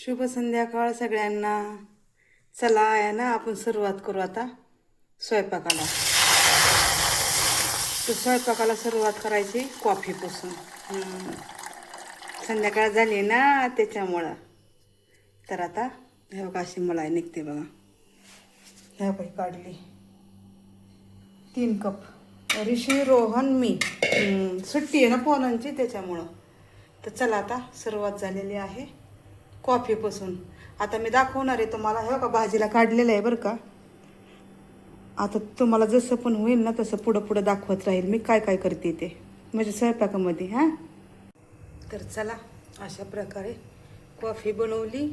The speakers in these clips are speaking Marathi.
शुभ संध्याकाळ सगळ्यांना. चला आहे ना आपण सुरुवात करू आता स्वयंपाकाला. तर स्वयंपाकाला सुरुवात करायची कॉफीपासून संध्याकाळ झाली ना त्याच्यामुळं. तर आता हे बघा अशी मलाई निघते बघा. ह्या बाई काढली. तीन कप. ऋषी रोहन मी. सुट्टी आहे ना पोरांची त्याच्यामुळं. तर चला आता सुरुवात झालेली आहे. कॉफीपासून आता मी दाखवणार आहे तुम्हाला हे का भाजीला काढलेलं आहे बरं का. आता तुम्हाला जसं पण होईल ना तसं पुढं पुढं दाखवत राहील. मी काय काय करते ते. म्हणजे स्वयंपाकामध्ये हां? तर चला अशा प्रकारे कॉफी बनवली.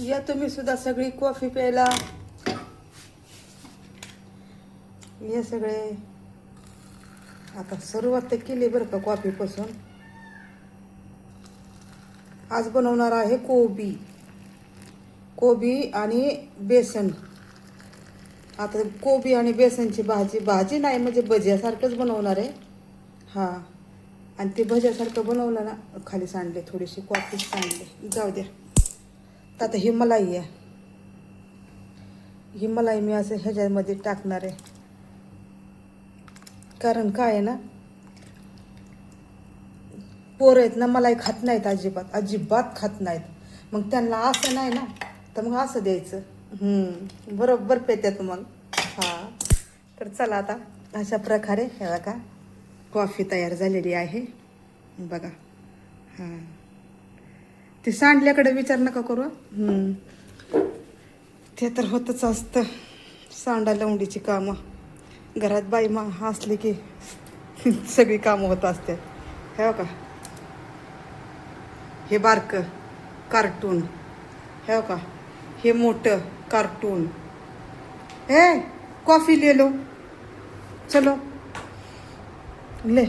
या तुम्ही सुद्धा सगळी कॉफी प्यायला. हे सगळे. आता सुरुवात तर केली बरं का कॉफीपासून. आज बनवणार आहे कोबी. कोबी आणि बेसन. आता कोबी आणि बेसनची भाजी भाजी नाही म्हणजे भज्यासारखंच बनवणार आहे. हां. आणि ते भज्यासारखं बनवलं ना खाली सांडले थोडीशी कॉफी सांडले. जाऊ द्या. तर आता ही मलाई आहे. ही मलाई मी असं ह्याच्यामध्ये टाकणार आहे. कारण काय आहे ना पोरं आहेत ना मलाही खात नाहीत अजिबात. अजिबात खात नाहीत. मग त्यांना असं नाही ना तर मग असं द्यायचं. बरोबर पेत्यात मग. हां. तर चला आता अशा प्रकारे हे बघा कॉफी तयार झालेली आहे. बघा. हां. ते सांडल्याकडे विचार नका करू ते तर होतच असतं सांडा लवंडीची कामं. घरात बाई मा असली की सगळी कामं होत असतात. हे का हे बारकं कार्टून. हे का हे मोठं कार्टून. हे कॉफी ले लो चलो. ले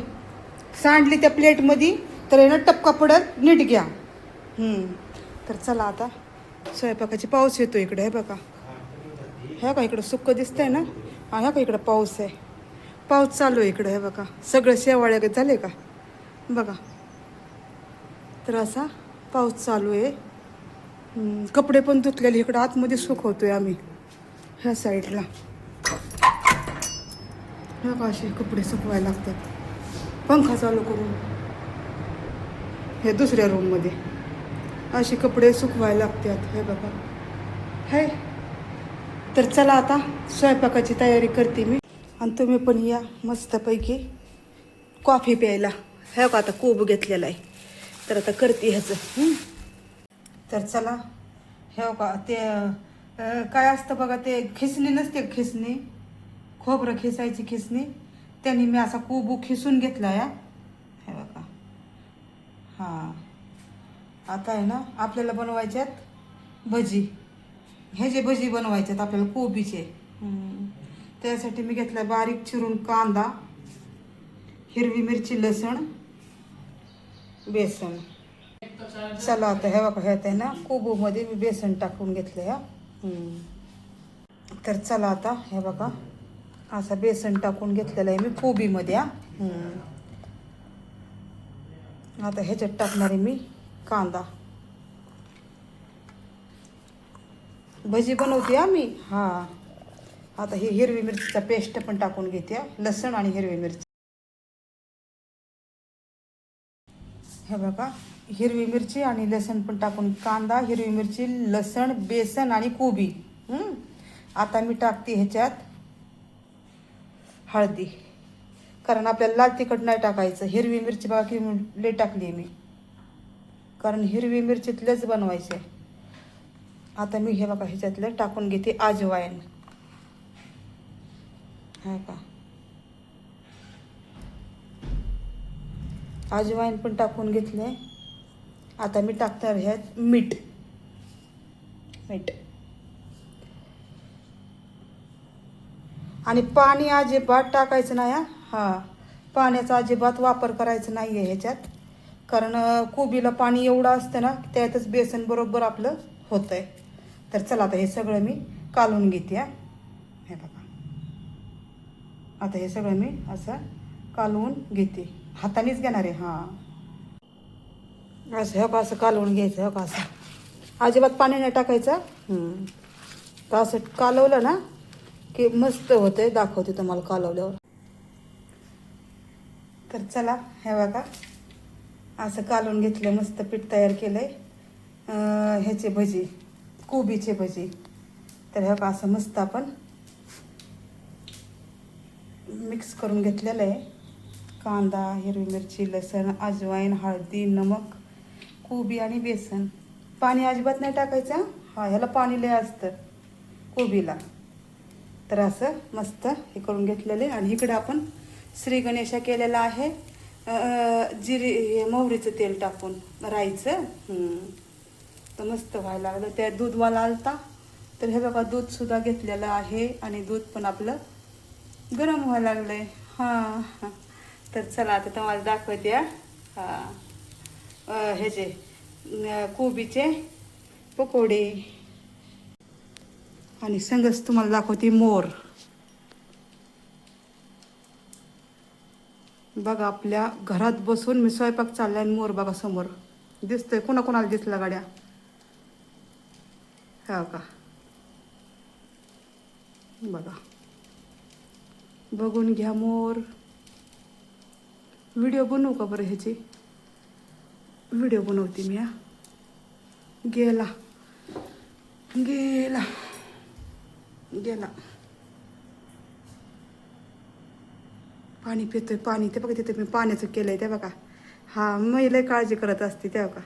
सांडली त्या प्लेटमध्ये तर येणं ना टपका पडत नीट घ्या. तर चला आता स्वयंपाकाची पाऊस येतो इकडे हे बघा. हे का इकडं सुक्क दिसतंय ना? हा ह्या का इकडं पाऊस आहे. पाऊस चालू आहे इकडं हे बघा. सगळं शेवाळ्या झाले का? बघा. तर असा पाऊस चालू आहे. कपडे पण धुतलेले इकडं आतमध्ये सुकवतोय आम्ही ह्या साईडला. ह्या का असे कपडे सुकवायला लागतात? पंखा चालू करून. हे दुसऱ्या रूममध्ये असे कपडे सुकवायला लागतात. हे बाबा. हे. तर चला आता स्वयंपाकाची तयारी करते मी. आणि तुम्ही पण या मस्तपैकी. कॉफी प्यायला. हे का आता कोब घेतलेला आहे. तर आता करते ह्याचं. तर चला हे हो का ते काय असतं बघा ते खिसणी नसते खिसणी? खोबरं खिसायची खिसणी. त्यांनी मी असा कोबू खिसून घेतला या. हे बघा. हां. आता आहे ना आपल्याला बनवायच्यात भजी. हे जे भजी बनवायच्यात आपल्याला कोबीचे. त्यासाठी मी घेतला बारीक चिरून कांदा हिरवी मिरची लसण बेसन. चला आता हे बघा ह्यात आहे ना कोबूमध्ये मी बेसन टाकून घेतलं या तर चला आता हे बघा असं बेसन टाकून घेतलेलं आहे मी कोबीमध्ये हा. आता ह्याच्यात टाकणार आहे मी कांदा. भजी बनवते हा मी हा. आता ही हिरवी मिरचीचा पेस्ट पण टाकून घेते हा. लसण आणि हिरवी मिरची. हे बघा हिरवी मिरची आणि लसण पण टाकून कांदा हिरवी मिरची लसण बेसन आणि कोबी. आता मी टाकते ह्याच्यात हळदी. कारण आपल्याला लाल तिखट नाही टाकायचं. हिरवी मिरची बघा की लय टाकली मी. कारण हिरवी मिरचीतलेच बनवायचे आता मी हे बघा ह्याच्यातलं टाकून घेते आजवायन हा का अजवाईन पण टाकून घेतले आता मी टाकणार ह्यात मीठ. मीठ. आणि पाणी अजिबात टाकायचं नाही हा. हां. पाण्याचा अजिबात वापर करायचा नाही आहे ह्याच्यात. कारण कोबीला पाणी एवढं असतं ना त्यातच बेसन बरोबर आपलं होतं आहे तर चला आता हे सगळं मी कालून घेते हे बघा. आता हे सगळं मी असं कालवून घेते. हातानेच घेणार आहे हां. असं हो का असं कालवून घ्यायचं हो का असं अजिबात पाणी नाही टाकायचं. तर असं कालवलं ना की मस्त होते दाखवते तुम्हाला कालवल्यावर. तर चला हे बघा. असं कालवून घेतलं मस्त पीठ तयार केलं आहे ह्याचे भजी कोबीचे भजी. तर हे असं मस्त आपण मिक्स करून घेतलेलं आहे. कांदा हिरवी मिरची लसण अजवाईन हळदी नमक कोबी आणि बेसन. पाणी अजिबात नाही टाकायचं हा ह्याला पाणी लय असतं कोबीला. तर असं मस्त हे करून घेतलेलं. आहे आणि इकडं आपण श्री गणेशा केलेला आहे जिरी जिरे हे मोहरीचं तेल टाकून राईचं. तर मस्त व्हायला लागलं. त्या दूधवाला आलता. तर हे बघा दूधसुद्धा घेतलेलं आहे. आणि दूध पण आपलं गरम व्हायला लागलं आहे हां हां. तर चला आता तुम्हाला दाखवते ह्याचे कोबीचे पकोडे. आणि संगच तुम्हाला दाखवते मोर. बघा आपल्या घरात बसून मी स्वयंपाक चाललाय आणि मोर बघा समोर. दिसतोय कोणाकोणाला दिसला गाड्या. हा का? बघा. बघून घ्या मोर. व्हिडिओ बनवू का बरं ह्याची? व्हिडिओ बनवते मी हा. गेला. गेला. गेला. पाणी पितोय पाणी. ते बघा तिथे मी पाण्याचं केलंय ते बघा. हा मी काळजी करत असते त्या का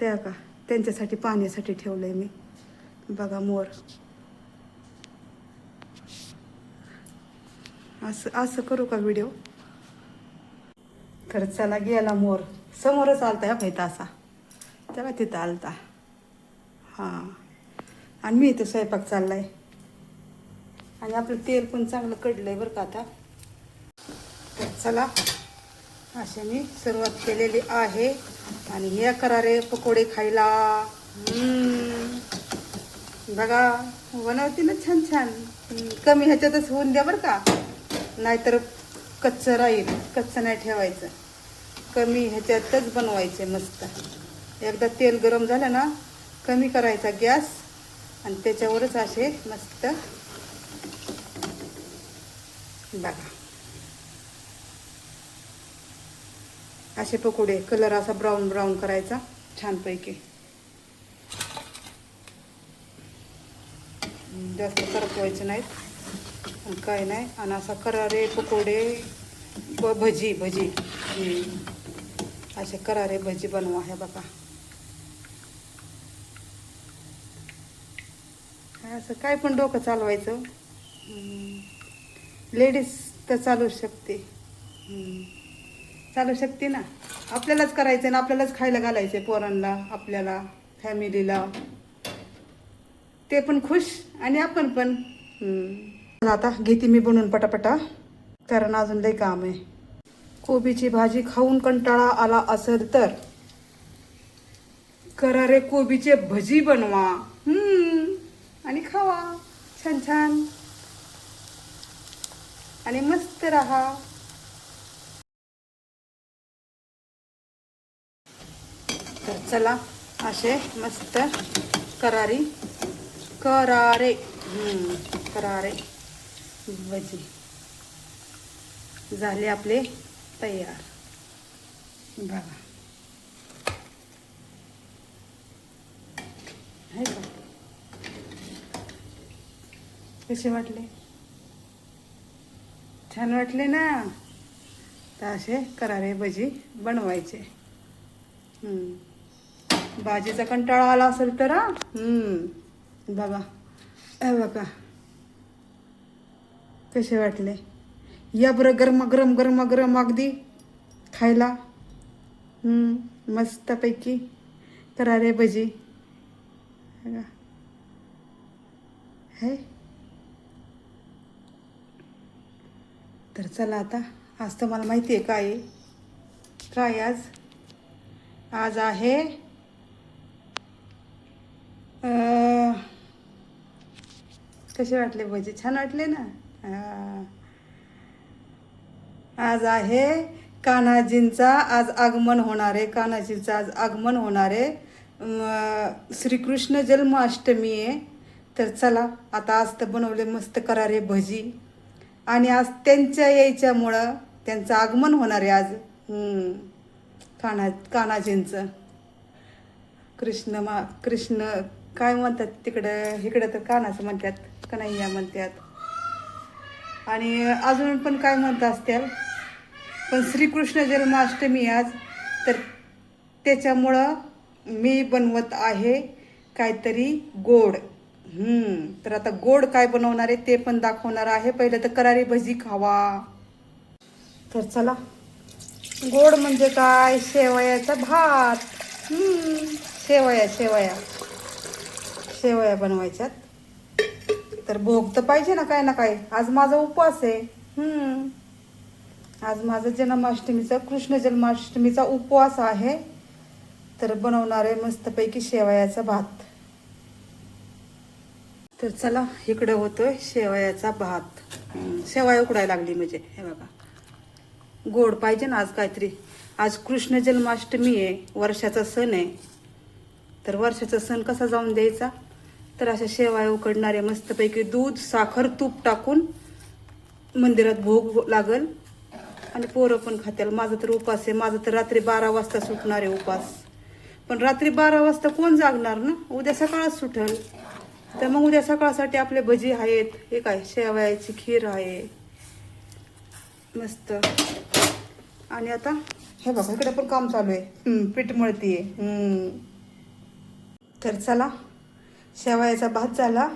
त्या का त्यांच्यासाठी पाण्यासाठी ठेवलंय मी. बघा मोर. असं असं करू का व्हिडिओ खर्चाला चला गेला मोर. समोरच आलता ह्या पाहिजे असा तेव्हा तिथं आलता. हां. आणि मी इथं स्वयंपाक चाललाय. आणि आपलं तेल पण चांगलं कडलंय बरं का आता. तर चला असे मी सुरुवात केलेली आहे. आणि हे करा रे पकोडे खायला. बघा बनवते ना छान छान. कमी ह्याच्यातच होऊन द्या बरं का. नाहीतर कच्चं राहील कच्चं नाही ठेवायचं. कमी ह्याच्यातच बनवायचे मस्त. एकदा तेल गरम झालं ना कमी करायचा गॅस आणि त्याच्यावरच असे मस्त. बघा. असे पकोडे कलर असा ब्राऊन ब्राऊन करायचा छानपैकी. जास्त करपवायचे नाहीत काय नाही. आणि असा करारे पकोडे ब भजी भजी. हम्म. असे करारे भजी बनवा हे बघा. असं काय पण डोकं चालवायचं. लेडीज तर चालू शकते. चालू शकते ना. आपल्यालाच करायचं ना आपल्यालाच खायला घालायचे पोरांना आपल्याला फॅमिलीला. ते पण खुश आणि आपण पण. आता घेते मी बनवून पटापटा. कारण अजून लई काम आहे. कोबीची भाजी खाऊन कंटाळा आला असेल तर? करा रे कोबीचे भजी बनवा. हम्म. आणि खावा. छान छान. आणि मस्त राहा. तर चला असे मस्त करारी. करारे हम्म, करारे भजी. झाले आपले तयार. बघा. आहे का कसे वाटले? छान वाटले ना? तर असे करारे भजी बनवायचे. भाजीचा कंटाळा आला असेल तर बघा. बघा. कसे वाटले? या बरं गरम गरम गरम गरम अगदी खायला. मस्तपैकी. करा रे भजी. है हे? तर चला आता. आज तर मला माहिती आहे काय काय आज? आज आहे कसे वाटले भजी? छान वाटले ना? आ, आज आहे कान्हाजींचा आज आगमन होणार आहे. कान्हाजींचं आज आगमन होणार आहे. श्रीकृष्ण जन्माष्टमी आहे. तर चला आता आज तर बनवले मस्त करारे भजी. आणि आज त्यांच्या यायच्यामुळं त्यांचं आगमन होणार आहे आज. हम्म. कान्हा कान्हाजींचं. कृष्ण मा कृष्ण काय म्हणतात तिकडं? इकडं तर कानाचं म्हणतात कन्हैया म्हणतात. आणि अजून पण काय म्हणत असतील? पण श्रीकृष्ण जन्माष्टमी आज तर त्याच्यामुळं मी बनवत आहे काहीतरी गोड. तर आता गोड काय बनवणार आहे ते पण दाखवणार आहे. पहिलं तर करारी भजी खावा. तर चला गोड म्हणजे काय? शेवयाचा भात. शेवया शेवया. शेवया बनवायच्यात. तर भोग तर पाहिजे ना काय ना काय. आज माझा उपवास आहे. हम्म. आज माझा जन्माष्टमीचा कृष्ण जन्माष्टमीचा उपवास आहे. तर बनवणार आहे मस्तपैकी शेवयाचा भात. तर चला इकडे होतोय शेवयाचा भात. शेवाय उकडायला लागली म्हणजे. हे बघा. गोड पाहिजे ना आज काहीतरी. आज कृष्ण जन्माष्टमी आहे वर्षाचा सण आहे. तर वर्षाचा सण कसा जाऊन द्यायचा? तर अशा शेवाय उकडणारे मस्तपैकी दूध साखर तूप टाकून मंदिरात भोग लागल. आणि पोरं पण खात्याल. माझा तर उपास आहे. माझा तर रात्री बारा वाजता सुटणार आहे उपास. पण रात्री बारा वाजता कोण जागणार ना? उद्या सकाळच सुटल. तर मग उद्या सकाळसाठी आपले भजी आहेत. हे काय? शेवयाची खीर आहे. मस्त. आणि आता हे बघा इकडे पण काम चालू आहे. पीठ मळतीये. तर चला शेवयाचा भात झाला.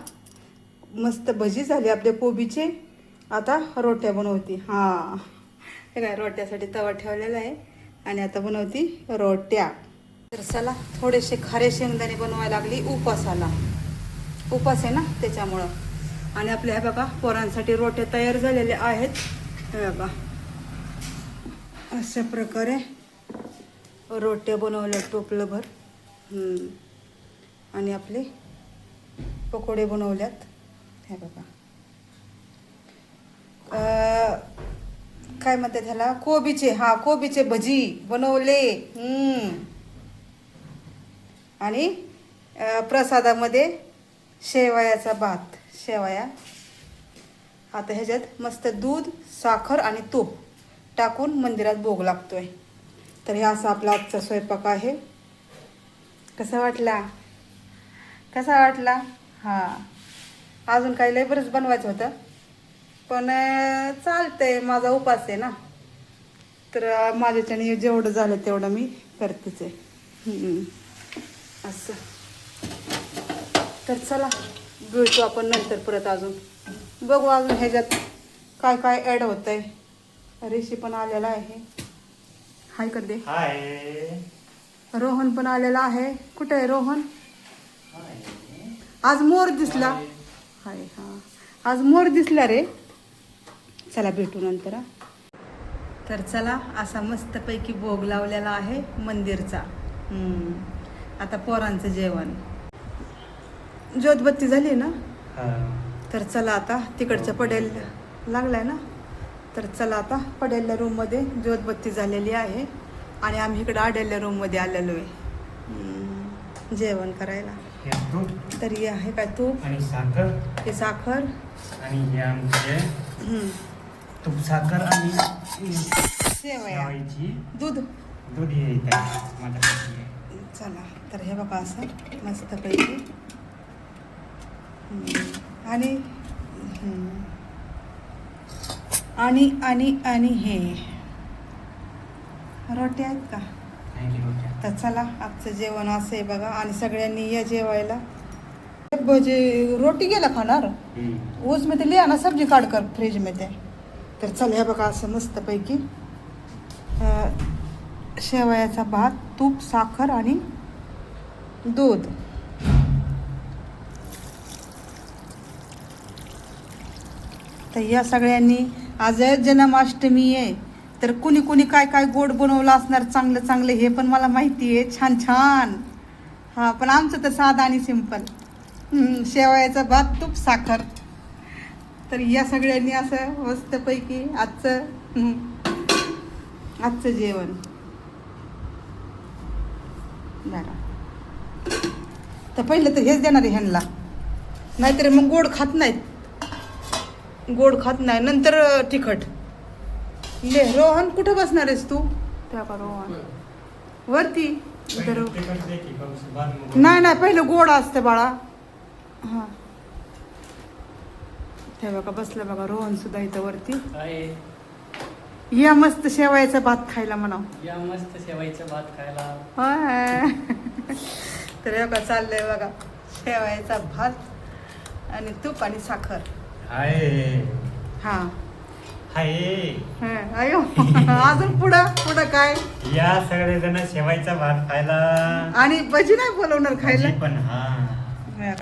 मस्त भजी झाली आपल्या कोबीचे. आता रोट्या बनवते. हां. हे काय रोट्यासाठी तवा ठेवलेला आहे. आणि आता बनवती रोट्या. तर चला थोडेसे खारे शेंगदाणे बनवायला लागली. उपासाला उपास आहे ना त्याच्यामुळं. आणि आपल्या हे बघा पोरांसाठी रोट्या तयार झालेल्या आहेत. हे बघा. अशा प्रकारे रोट्या बनवल्या टोपलंभर. आणि आपली पकोडे बनवल्यात. हे बघा. अं, काय म्हणतात ह्याला? कोबीचे हा कोबीचे भजी बनवले. आणि प्रसादामध्ये शेवयाचा भात. शेवया. आता ह्याच्यात मस्त दूध साखर आणि तूप टाकून मंदिरात भोग लागतोय. तर हे असा आपला आजचा स्वयंपाक आहे. कसा वाटला? कसा वाटला? हां. अजून काही लय बरंच बनवायचं होतं. पण चालतंय. माझा उपास आहे ना. तर माझ्याच्याने जेवढं झालं तेवढं मी करतेच आहे. हम्म. असं. तर चला भेटू आपण नंतर परत अजून. बघू अजून ह्याच्यात काय काय ॲड होत आहे रेशी पण आलेला आहे. हाय कर दे हाय. रोहन पण आलेला आहे. कुठे आहे रोहन? आज मोर दिसला. हाय हा. आज मोर दिसला रे. चला भेटू नंतर. तर चला असा मस्तपैकी भोग लावलेला आहे मंदिरचा. हम्म. आता पोरांचं जेवण. ज्योतबत्ती झाली ना? तर चला आता तिकडच्या पडेल. लागलाय ना? तर चला आता पडेल्या रूममध्ये ज्योतबत्ती झालेली आहे. आणि आम्ही इकडं आडेल्या रूममध्ये आलेलो आहे. जेवण करायला. तर हे आहे काय तूप? आणि साखर. हे साखर. आणि हे आमचे तूप साखर आणि शेवायची दूध. दूध हे. चला तर हे बघा असं मस्तपैकी. हम्म, आणि आणि आणि आणि हे. रोटे आहेत का. तर चला आजचं जेवण असं आहे बघा. आणि सगळ्यांनी या जेवायला. भजी रोटी गेला खाणार. उसमें ते लिया ना सब्जी काढ कर फ्रीजमध्ये तर चल हे बघा असं मस्तपैकी शेवयाचा भात तूप साखर आणि दूध. तर या सगळ्यांनी आज जन्माष्टमी आहे. तर कुणी कुणी काय काय गोड बनवलं असणार चांगलं चांगलं हे पण मला माहिती आहे छान छान. हां पण आमचं तर साधं आणि सिंपल. शेवयाचा भात तूप साखर. तर या सगळ्यांनी असं मस्तपैकी आजचं आजचं जेवण. बरं तर पहिलं तर हेच देणार आहे ह्यांना. नाहीतर मग गोड खात नाहीत. गोड खात नाही. नंतर तिखट. ले रोहन कुठं बसणार आहेस तू? त्या का रोहन वरती नाही नाही पहिलं गोड असतं बाळा. हां. ते बघा बसलं बघा रोहन सुद्धा इथं वरती. या मस्त शेवायचा भात खायला म्हणा या मस्त शेवायचं भात खायला. होय. तर हे बघा चाललंय बघा शेवायचा भात आणि तूप आणि साखर. हाय हा. हाय. हा, अयो अजून पुढं पुढं काय? या सगळे जण शेवायचा भात खायला. आणि भजी नाही बोलवणार खायला? भाजी पण हा.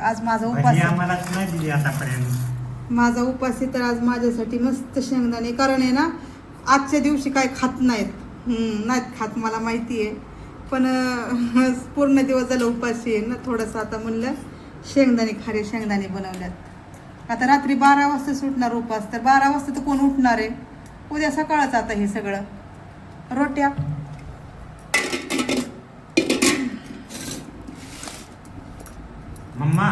आज माझा उपास आहे. आम्हालाच नाही दिली आतापर्यंत. माझा उपास आहे तर आज माझ्यासाठी मस्त शेंगदाणे कारण आहे ना आजच्या दिवशी काय खात नाहीत. हम्म, नाहीत खात मला माहिती आहे. पण अं, पूर्ण दिवस झाला उपाशी आहे ना थोडंसं आता म्हणलं शेंगदाणे खारे शेंगदाणे बनवल्यात. आता रात्री बारा वाजता सुटणार उपास तर बारा वाजता तर कोण उठणार आहे? उद्या सकाळच आता हे सगळं. रोट्या. मम्मा.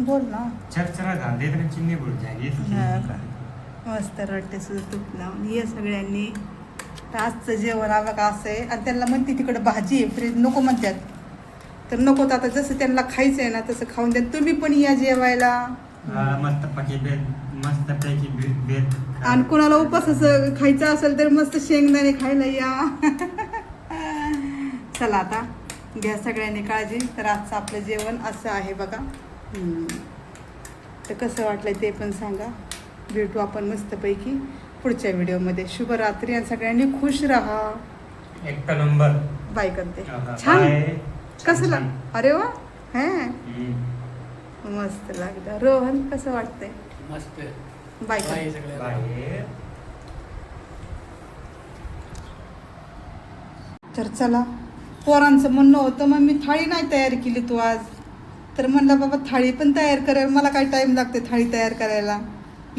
बोल ना. चरचरा घाल दे तर जागी हा का? मस्त रट्टे सुद्धा तूप लावून ये सगळ्यांनी. तर आजचं जेवण हा बघा असं आहे. आणि त्यांना म्हणते तिकडे भाजी आहे फ्रीज नको म्हणतात. तर नको तर आता जसं त्यांना खायचं आहे ना तसं खाऊन द्या. तुम्ही पण या जेवायला. मस्त पैकी बेत मस्त पैकी बेत. आणि कोणाला उपास असं खायचं असेल तर मस्त शेंगदाणे खायला या. चला आता घ्या सगळ्यांनी काळजी. तर आजचं आपलं जेवण असं आहे बघा. तर कसं वाटलं ते पण सांगा. भेटू आपण मस्तपैकी पुढच्या व्हिडिओमध्ये. शुभरात्री आणि सगळ्यांनी खुश राहा. एक नंबर. बाय करते. छान. कसं अरे वा. हे. मस्त लागलं. रोहन कसं वाटतंय? मस्त बाय सगळ्या. तर चला पोरांचं म्हणणं होतं मग मी थाळी नाही तयार केली तू आज. तर म्हणलं बाबा थाळी पण तयार करायला मला काय टाईम लागते थाळी तयार करायला?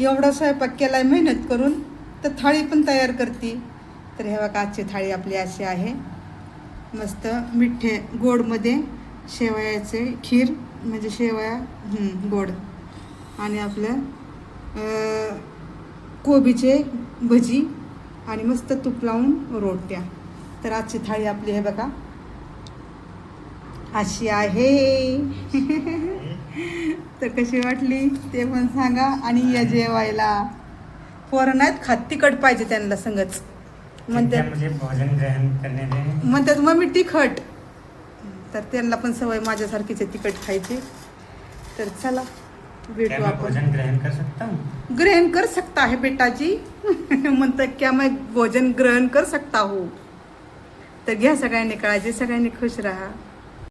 एवढा स्वयंपाक केलाय मेहनत करून तर थाळी पण तयार करते. तर हे बघा आजची थाळी आपली अशी आहे. मस्त मिठे गोडमध्ये शेवयाचे खीर म्हणजे शेवया गोड. आणि आपलं कोबीचे भजी आणि मस्त तूप लावून रोट्या. तर आजची थाळी आपली आहे बघा. अशी आहे. तर कशी वाटली ते पण सांगा आणि या जेवायला. पोरं नाहीत खात तिखट पाहिजे त्यांना संगच. म्हणतात दें म्हणतात मम्मी तिखट. तर त्यांना पण सवय माझ्यासारखीच आहे तिखट खायची. तर चला भेटू आपण. भोजन ग्रहण कर सकता हूँ? ग्रहण कर सकता है बेटा जी म्हणतात क्या मैं भोजन ग्रहण कर सकता हूँ? तर घ्या सगळ्यांनी काळजी सगळ्यांनी खुश राहा.